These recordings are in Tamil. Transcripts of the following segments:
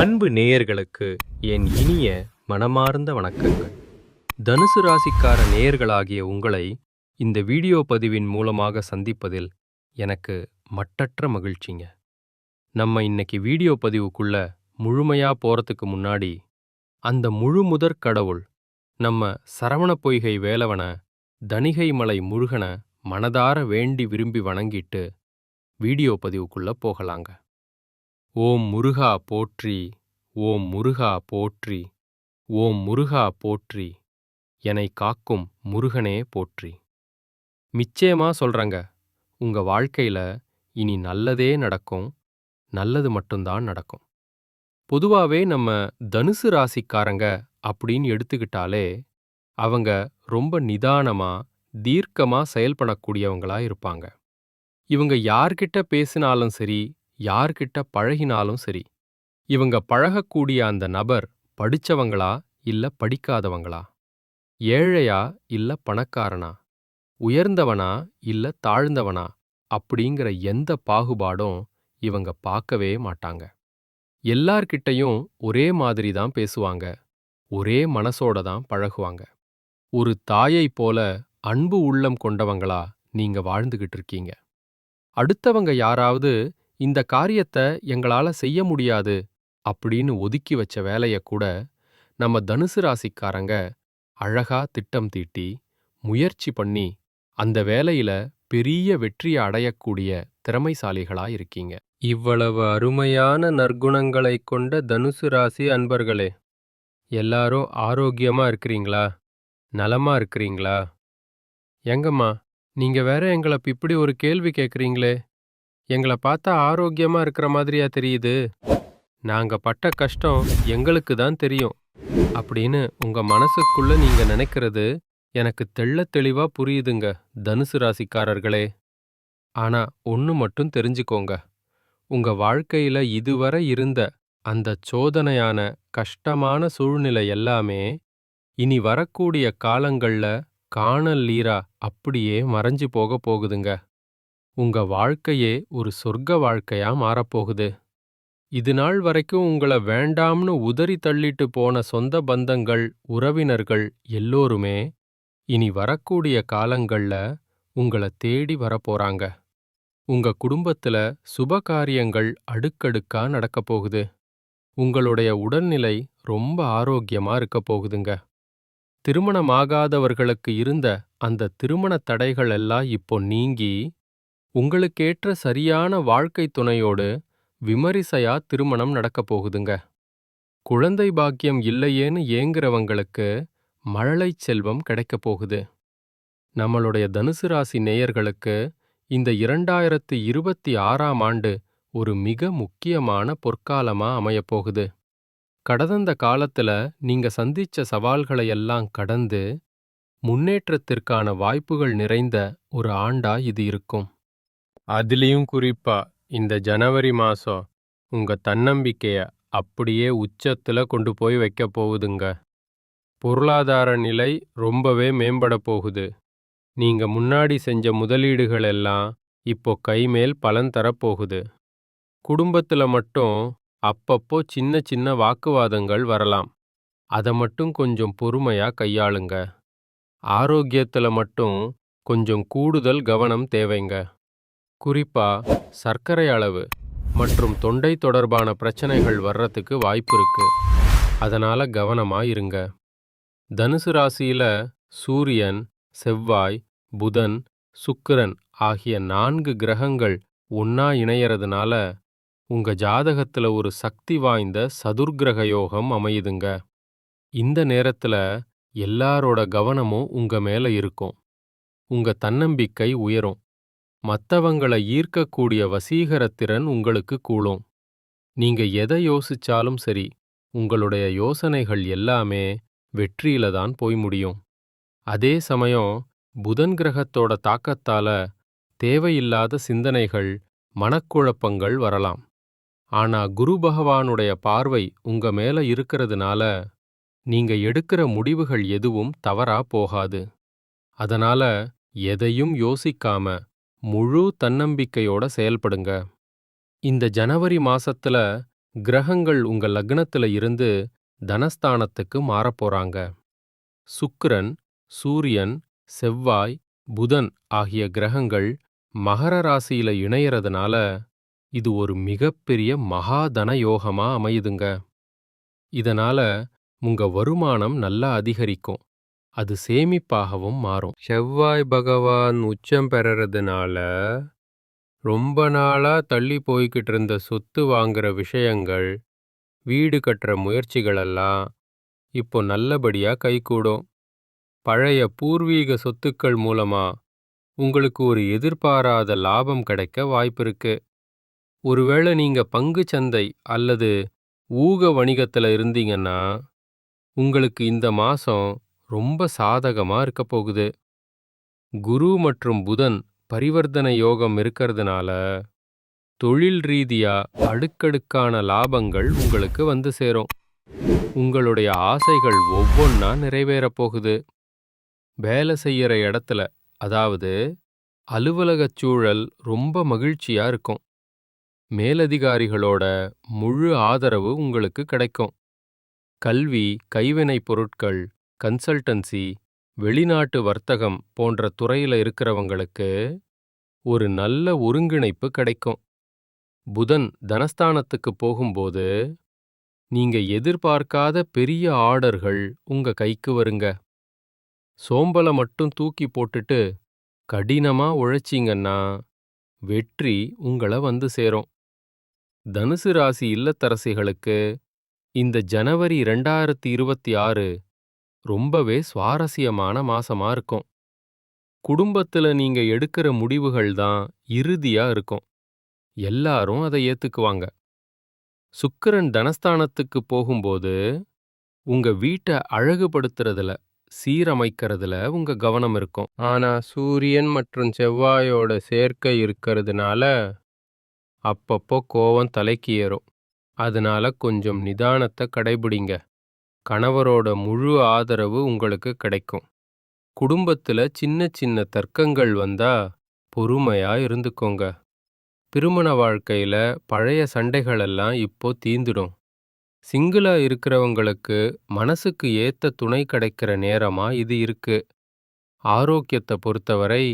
அன்பு நேயர்களுக்கு என் இனிய மனமார்ந்த வணக்கங்கள். தனுசு ராசிக்கார நேயர்களாகிய உங்களை இந்த வீடியோ பதிவின் மூலமாக சந்திப்பதில் எனக்கு மட்டற்ற மகிழ்ச்சிங்க. நம்ம இன்னைக்கு வீடியோ பதிவுக்குள்ள முழுமையா போறதுக்கு முன்னாடி அந்த முழு முதற் கடவுள் நம்ம சரவண பொய்கை வேலவன தணிகை மலை முழுகன மனதார வேண்டி விரும்பி வணங்கிட்டு வீடியோ பதிவுக்குள்ள போகலாங்க. ஓம் முருகா போற்றி ஓம் முருகா போற்றி ஓம் முருகா போற்றி என்னை காக்கும் முருகனே போற்றி. நிச்சயமா சொல்றங்க உங்க வாழ்க்கையில இனி நல்லதே நடக்கும் நல்லது மட்டும்தான் நடக்கும். பொதுவாவே நம்ம தனுசு ராசிக்காரங்க அப்படின்னு எடுத்துக்கிட்டாலே அவங்க ரொம்ப நிதானமா தீர்க்கமா செயல்படக்கூடியவங்களா இருப்பாங்க. இவங்க யார்கிட்ட பேசினாலும் சரி யார்கிட்ட பழகினாலும் சரி. இவங்க பழகக்கூடிய அந்த நபர் படிச்சவங்களா இல்ல படிக்காதவங்களா? ஏழையா இல்ல பணக்காரனா? உயர்ந்தவனா இல்ல தாழ்ந்தவனா? அப்படிங்கிற எந்த பாகுபாடும் இவங்க பார்க்கவே மாட்டாங்க. எல்லார்கிட்டயும் ஒரே மாதிரி தான் பேசுவாங்க. ஒரே மனசோட தான் பழகுவாங்க. ஒரு தாயைப் போல அன்பு உள்ளம் கொண்டவங்களா நீங்க வாழ்ந்துகிட்டு இருக்கீங்க. அடுத்தவங்க யாராவது இந்த காரியத்தை எங்களால செய்ய முடியாது அப்படின்னு ஒதுக்கி வச்ச வேலைய கூட நம்ம தனுசு ராசிக்காரங்க அழகா திட்டம் தீட்டி முயற்சி பண்ணி அந்த வேலையில பெரிய வெற்றியை அடையக்கூடிய திறமைசாலிகளா இருக்கீங்க. இவ்வளவு அருமையான நற்குணங்களை கொண்ட தனுசு ராசி அன்பர்களே எல்லாரும் ஆரோக்கியமா இருக்கிறீங்களா? நலமா இருக்கிறீங்களா? எங்கம்மா நீங்க வேற எங்களை இப்படி ஒரு கேள்வி கேட்குறீங்களே எங்களை பார்த்தா ஆரோக்கியமா இருக்கிற மாதிரியா தெரியுது. நாங்க பட்ட கஷ்டம் எங்களுக்கு தான் தெரியும். அப்படின்னு உங்க மனசுக்குள்ள நீங்க நினைக்கிறது எனக்கு தெள்ள தெளிவா புரியுதுங்க தனுசு ராசிக்காரர்களே. ஆனா ஒன்னு மட்டும் தெரிஞ்சுக்கோங்க. உங்க வாழ்க்கையில இதுவரை இருந்த அந்த சோதனையான கஷ்டமான சூழ்நிலை எல்லாமே இனி வரக்கூடிய காலங்கள்ல காணல் நீரா அப்படியே மறைஞ்சு போக போகுதுங்க. உங்க வாழ்க்கையே ஒரு சொர்க்க வாழ்க்கையா மாறப்போகுது. இது நாள் வரைக்கும் உங்களை வேண்டாம்னு உதறி தள்ளிட்டு போன சொந்த பந்தங்கள் உறவினர்கள் எல்லோருமே இனி வரக்கூடிய காலங்கள்ல உங்களை தேடி வரப்போறாங்க. உங்க குடும்பத்துல சுப காரியங்கள் அடுக்கடுக்கா நடக்கப் போகுது. உங்களுடைய உடல்நிலை ரொம்ப ஆரோக்கியமா இருக்க போகுதுங்க. திருமணமாகாதவர்களுக்கு இருந்த அந்த திருமண தடைகள் எல்லாம் இப்போ நீங்கி உங்களுக்கேற்ற சரியான வாழ்க்கை துணையோடு விமரிசையா திருமணம் நடக்கப் போகுதுங்க. குழந்தை பாக்கியம் இல்லையேன்னு ஏங்குறவங்களுக்கு மழலைச் செல்வம் கிடைக்கப் போகுது. நம்மளுடைய தனுசு ராசி நேயர்களுக்கு இந்த இரண்டாயிரத்து இருபத்தி ஆறாம் ஆண்டு ஒரு மிக முக்கியமான பொற்காலமா அமையப் போகுது. கடந்த காலத்துல நீங்க சந்திச்ச சவால்களை எல்லாம் கடந்து முன்னேற்றத்திற்கான வாய்ப்புகள் நிறைந்த ஒரு ஆண்டா இது இருக்கும். அதுலயும் குறிப்பா இந்த ஜனவரி மாசம் உங்க தன்னம்பிக்கைய அப்படியே உச்சத்துல கொண்டு போய் வைக்க போகுதுங்க. பொருளாதார நிலை ரொம்பவே மேம்பட போகுது. நீங்க முன்னாடி செஞ்ச முதலீடுகள் எல்லாம் இப்போ கைமேல் பலன் தரப்போகுது குடும்பத்துல மட்டும் அப்பப்போ சின்ன சின்ன வாக்குவாதங்கள் வரலாம். அதை மட்டும் கொஞ்சம் பொறுமையா கையாளுங்க. ஆரோக்கியத்துல மட்டும் கொஞ்சம் கூடுதல் கவனம் தேவைங்க. குறிப்பா சர்க்கரை அளவு மற்றும் தொண்டை தொடர்பான பிரச்சனைகள் வர்றதுக்கு வாய்ப்பு இருக்கு. அதனால கவனமா இருங்க. தனுசு ராசியில சூரியன் செவ்வாய் புதன் சுக்கிரன் ஆகிய நான்கு கிரகங்கள் ஒன்னா இணையறதுனால உங்க ஜாதகத்துல ஒரு சக்தி வாய்ந்த சதுர்கிரக யோகம் அமையுதுங்க. இந்த நேரத்துல எல்லாரோட கவனமும் உங்க மேல இருக்கும். உங்க தன்னம்பிக்கை உயரும். மத்தவங்கள ஈர்க்கக்கூடிய வசீகரத்திறன் உங்களுக்கு கூடும். நீங்க எதை யோசிச்சாலும் சரி உங்களுடைய யோசனைகள் எல்லாமே வெற்றியில தான் போய் முடியும். அதே சமயம் புதன் கிரகத்தோட தாக்கத்தால தேவையில்லாத சிந்தனைகள் மனக்குழப்பங்கள் வரலாம். ஆனா குரு பகவானுடைய பார்வை உங்க மேல இருக்கிறதுனால நீங்க எடுக்கிற முடிவுகள் எதுவும் தவறா போகாது. அதனால எதையும் யோசிக்காம முழு தன்னம்பிக்கையோட செயல்படுங்க. இந்த ஜனவரி மாசத்துல கிரகங்கள் உங்க லக்னத்துல இருந்து தனஸ்தானத்துக்கு மாறப்போறாங்க சுக்கிரன் சூரியன் செவ்வாய் புதன் ஆகிய கிரகங்கள் மகர ராசியில இணையறதுனால இது ஒரு மிகப்பெரிய மகாதன யோகமா அமையுதுங்க. இதனால உங்க வருமானம் நல்லா அதிகரிக்கும். அது சேமிப்பாகவும் மாறும். செவ்வாய் பகவான் உச்சம் பெறறதுனால ரொம்ப நாளா தள்ளி போய்கிட்டு இருந்த சொத்து வாங்குற விஷயங்கள் வீடு கட்டுற முயற்சிகளெல்லாம் இப்போ நல்லபடியா கைகூடும். பழைய பூர்வீக சொத்துக்கள் மூலமா உங்களுக்கு ஒரு எதிர்பாராத லாபம் கிடைக்க வாய்ப்பிருக்கு. ஒருவேளை நீங்க பங்கு சந்தை அல்லது ஊக வணிகத்துல இருந்தீங்கன்னா உங்களுக்கு இந்த மாசம் ரொம்ப சாதகமா இருக்க போகுது. குரு மற்றும் புதன் பரிவர்த்தனை யோகம் இருக்கிறதுனால தொழில் ரீதியா அடுக்கடுக்கான லாபங்கள் உங்களுக்கு வந்து சேரும். உங்களுடைய ஆசைகள் ஒவ்வொன்றா நிறைவேறப் போகுது. வேலை செய்யற இடத்துல அதாவது அலுவலகச் சூழல் ரொம்ப மகிழ்ச்சியா இருக்கும். மேலதிகாரிகளோட முழு ஆதரவு உங்களுக்கு கிடைக்கும். கல்வி கைவினைப் பொருட்கள் கன்சல்டன்சி வெளிநாட்டு வர்த்தகம் போன்ற துறையில இருக்கிறவங்களுக்கு ஒரு நல்ல ஒருங்கிணைப்பு கிடைக்கும். புதன் தனஸ்தானத்துக்கு போகும்போது நீங்க எதிர்பார்க்காத பெரிய ஆர்டர்கள் உங்க கைக்கு வருங்க. சோம்பல மட்டும் தூக்கி போட்டுட்டு கடினமா உழைச்சிங்கன்னா வெற்றி உங்களை வந்து சேரும். தனுசு ராசி இல்லத்தரசிகளுக்கு இந்த ஜனவரி ரெண்டாயிரத்தி இருபத்தி ஆறு ரொம்பவே சுவாரஸ்யமான மாசமா இருக்கும். குடும்பத்துல நீங்க எடுக்கிற முடிவுகள் தான் இறுதியா இருக்கும். எல்லாரும் அதை ஏத்துக்குவாங்க. சுக்கிரன் தனஸ்தானத்துக்கு போகும்போது உங்க வீட்டை அழகுபடுத்துறதுல சீரமைக்கிறதுல உங்க கவனம் இருக்கும். ஆனா சூரியன் மற்றும் செவ்வாயோட சேர்க்கை இருக்கிறதுனால அப்பப்போ கோவம் தலைக்கு ஏறும். அதனால கொஞ்சம் நிதானத்தை கடைபிடிங்க. கணவரோட முழு ஆதரவு உங்களுக்கு கிடைக்கும். குடும்பத்துல சின்ன சின்ன தர்க்கங்கள் வந்தா பொறுமையா இருந்துக்கோங்க. திருமண வாழ்க்கையில பழைய சண்டைகளெல்லாம் இப்போ தீந்துடும். சிங்கிளா இருக்கிறவங்களுக்கு மனசுக்கு ஏத்த துணை கிடைக்கிற நேரமா இது இருக்கு. ஆரோக்கியத்தை பொறுத்தவரை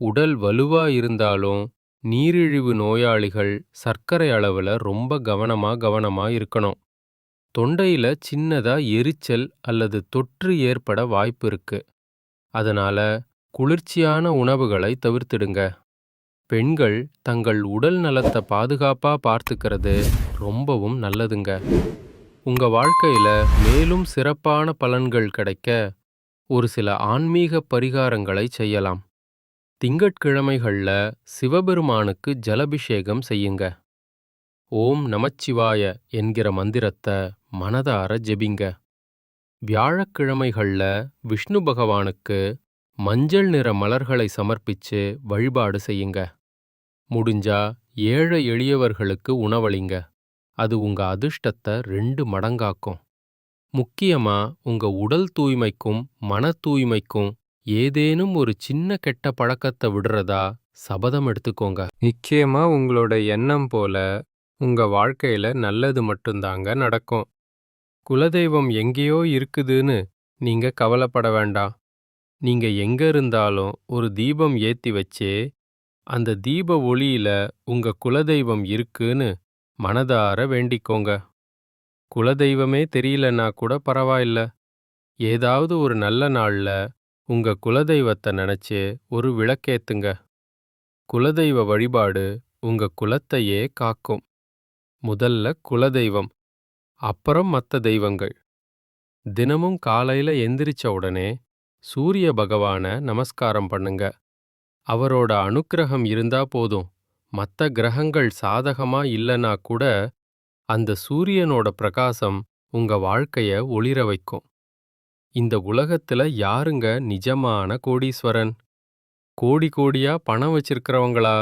உடல் வலுவா இருந்தாலும் நீரிழிவு நோயாளிகள் சர்க்கரை அளவுல ரொம்ப கவனமா கவனமா இருக்கணும். தொண்டையில சின்னதா எரிச்சல் அல்லது தொற்று ஏற்பட வாய்ப்பு இருக்கு. அதனால குளிர்ச்சியான உணவுகளை தவிர்த்திடுங்க. பெண்கள் தங்கள் உடல் நலத்தை பாதுகாப்பா பார்த்துக்கிறது ரொம்பவும் நல்லதுங்க. உங்க வாழ்க்கையில மேலும் சிறப்பான பலன்கள் கிடைக்க ஒரு சில ஆன்மீக பரிகாரங்களை செய்யலாம். திங்கட்கிழமைகள்ல சிவபெருமானுக்கு ஜலபிஷேகம் செய்யுங்க. ஓம் நமச்சிவாய என்கிற மந்திரத்தை மனதார ஜெபிங்க. வியாழக்கிழமைகள்ல விஷ்ணு பகவானுக்கு மஞ்சள் நிற மலர்களை சமர்ப்பிச்சு வழிபாடு செய்யுங்க. முடிஞ்சா ஏழை எளியவர்களுக்கு உணவளிங்க. அது உங்க அதிர்ஷ்டத்தை ரெண்டு மடங்காக்கும். முக்கியமா உங்க உடல் தூய்மைக்கும் மன தூய்மைக்கும் ஏதேனும் ஒரு சின்ன கெட்ட பழக்கத்தை விடுறதா சபதம் எடுத்துக்கோங்க. நிச்சயமா உங்களோட எண்ணம் போல உங்க வாழ்க்கையில நல்லது மட்டும்தாங்க நடக்கும். குலதெய்வம் எங்கேயோ இருக்குதுன்னு நீங்க கவலைப்பட வேண்டாம் நீங்க எங்க இருந்தாலும் ஒரு தீபம் ஏத்தி வச்சே அந்த தீப ஒளியில உங்க குலதெய்வம் இருக்குன்னு மனதார வேண்டிக்கோங்க. குலதெய்வமே தெரியலன்னா கூட பரவாயில்ல. ஏதாவது ஒரு நல்ல நாள்ல உங்க குலதெய்வத்தை நினைச்சு ஒரு விளக்கேத்துங்க. குலதெய்வ வழிபாடு உங்க குலத்தையே காக்கும். முதல்ல குலதெய்வம் அப்புறம் மற்ற தெய்வங்கள். தினமும் காலையில எந்திரிச்ச உடனே சூரிய பகவான நமஸ்காரம் பண்ணுங்க. அவரோட அனுக்கிரகம் இருந்தா போதும். மற்ற கிரகங்கள் சாதகமா இல்லனா கூட அந்த சூரியனோட பிரகாசம் உங்க வாழ்க்கைய ஒளிர வைக்கும். இந்த உலகத்துல யாருங்க நிஜமான கோடீஸ்வரன்? கோடி கோடியா பணம் வச்சிருக்கிறவங்களா?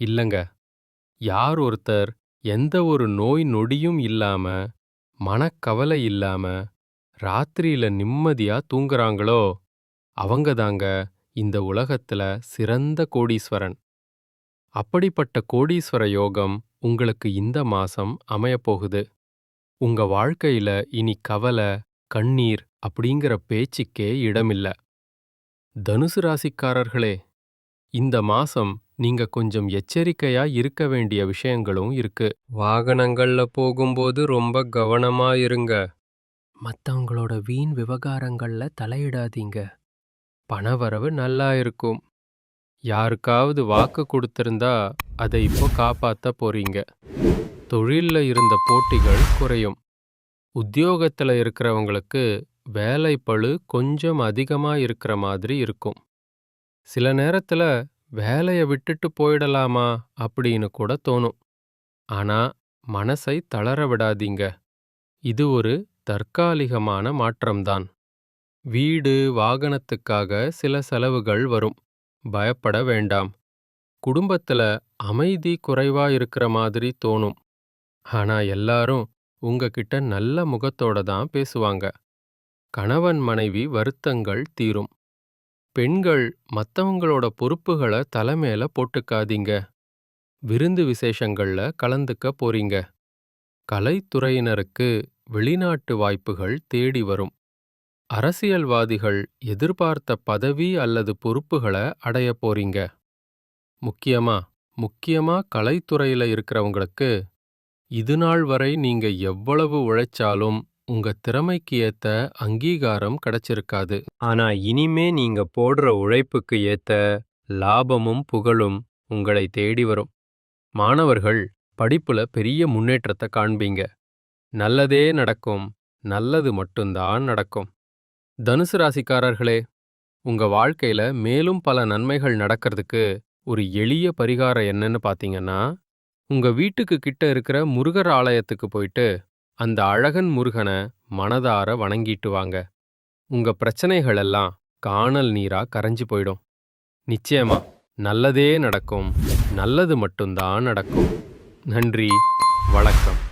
இல்லங்க. யார் ஒருத்தர் எந்த ஒரு நோய் நொடியும் இல்லாம மனக்கவலை இல்லாம ராத்திரியில நிம்மதியா தூங்குறாங்களோ அவங்க தாங்க இந்த உலகத்துல சிறந்த கோடீஸ்வரன். அப்படிப்பட்ட கோடீஸ்வர யோகம் உங்களுக்கு இந்த மாசம் அமையப்போகுது உங்க வாழ்க்கையில இனி கவலை கண்ணீர் அப்படிங்கிற பேச்சுக்கே இடமில்ல. தனுசு ராசிக்காரர்களே இந்த மாசம் நீங்க கொஞ்சம் எச்சரிக்கையா இருக்க வேண்டிய விஷயங்களும் இருக்கு. வாகனங்கள்ல போகும்போது ரொம்ப கவனமா இருங்க. மத்தவங்களோட வீண் விவகாரங்கள்ல தலையிடாதீங்க. பணவரவு நல்லா இருக்கும். யாருக்காவது வாக்கு கொடுத்திருந்தா அதை இப்போ காப்பாத்த போறீங்க. தொழில்ல இருந்த போட்டிகள் குறையும். உத்தியோகத்துல இருக்கிறவங்களுக்கு வேலை பளு கொஞ்சம் அதிகமா இருக்கிற மாதிரி இருக்கும். சில நேரத்துல வேலைய விட்டுட்டு போயிடலாமா அப்படின்னு கூட தோணும். ஆனா மனசை தளர விடாதீங்க. இது ஒரு தற்காலிகமான மாற்றம்தான். வீடு வாகனத்துக்காக சில செலவுகள் வரும். பயப்பட வேண்டாம். குடும்பத்துல அமைதி குறைவா இருக்கிற மாதிரி தோணும். ஆனா எல்லாரும் உங்ககிட்ட நல்ல முகத்தோட தான் பேசுவாங்க. கணவன் மனைவி வருத்தங்கள் தீரும். பெண்கள் மத்தவங்களோட பொறுப்புகளை தலைமையில போட்டுக்காதீங்க. விருந்து விசேஷங்கள்ல கலந்துக்க போறீங்க. கலைத்துறையினருக்கு வெளிநாட்டு வாய்ப்புகள் தேடி வரும். அரசியல்வாதிகள் எதிர்பார்த்த பதவி அல்லது பொறுப்புகளை அடைய போறீங்க. முக்கியமா முக்கியமா கலைத்துறையில இருக்கிறவங்களுக்கு இது நாள் வரை நீங்க எவ்வளவு உழைச்சாலும் உங்க திறமைக்கு ஏத்த அங்கீகாரம் கிடைச்சிருக்காது. ஆனா இனிமே நீங்க போடுற உழைப்புக்கு ஏத்த லாபமும் புகழும் உங்களை தேடி வரும். மாணவர்கள் படிப்புல பெரிய முன்னேற்றத்தை காண்பீங்க. நல்லதே நடக்கும். நல்லது மட்டும்தான் நடக்கும். தனுசு ராசிக்காரர்களே உங்க வாழ்க்கையில மேலும் பல நன்மைகள் நடக்கிறதுக்கு ஒரு எளிய பரிகாரம் என்னன்னு பாத்தீங்கன்னா உங்க வீட்டுக்கு கிட்ட இருக்கிற முருகர் ஆலயத்துக்கு போயிட்டு அந்த அழகன் முருகனை மனதார வணங்கிட்டு வாங்க உங்க பிரச்சனைகள் எல்லாம் காணல் நீரா கரைஞ்சு போயிடும். நிச்சயமா நல்லதே நடக்கும். நல்லது மட்டும்தான் நடக்கும். நன்றி வணக்கம்.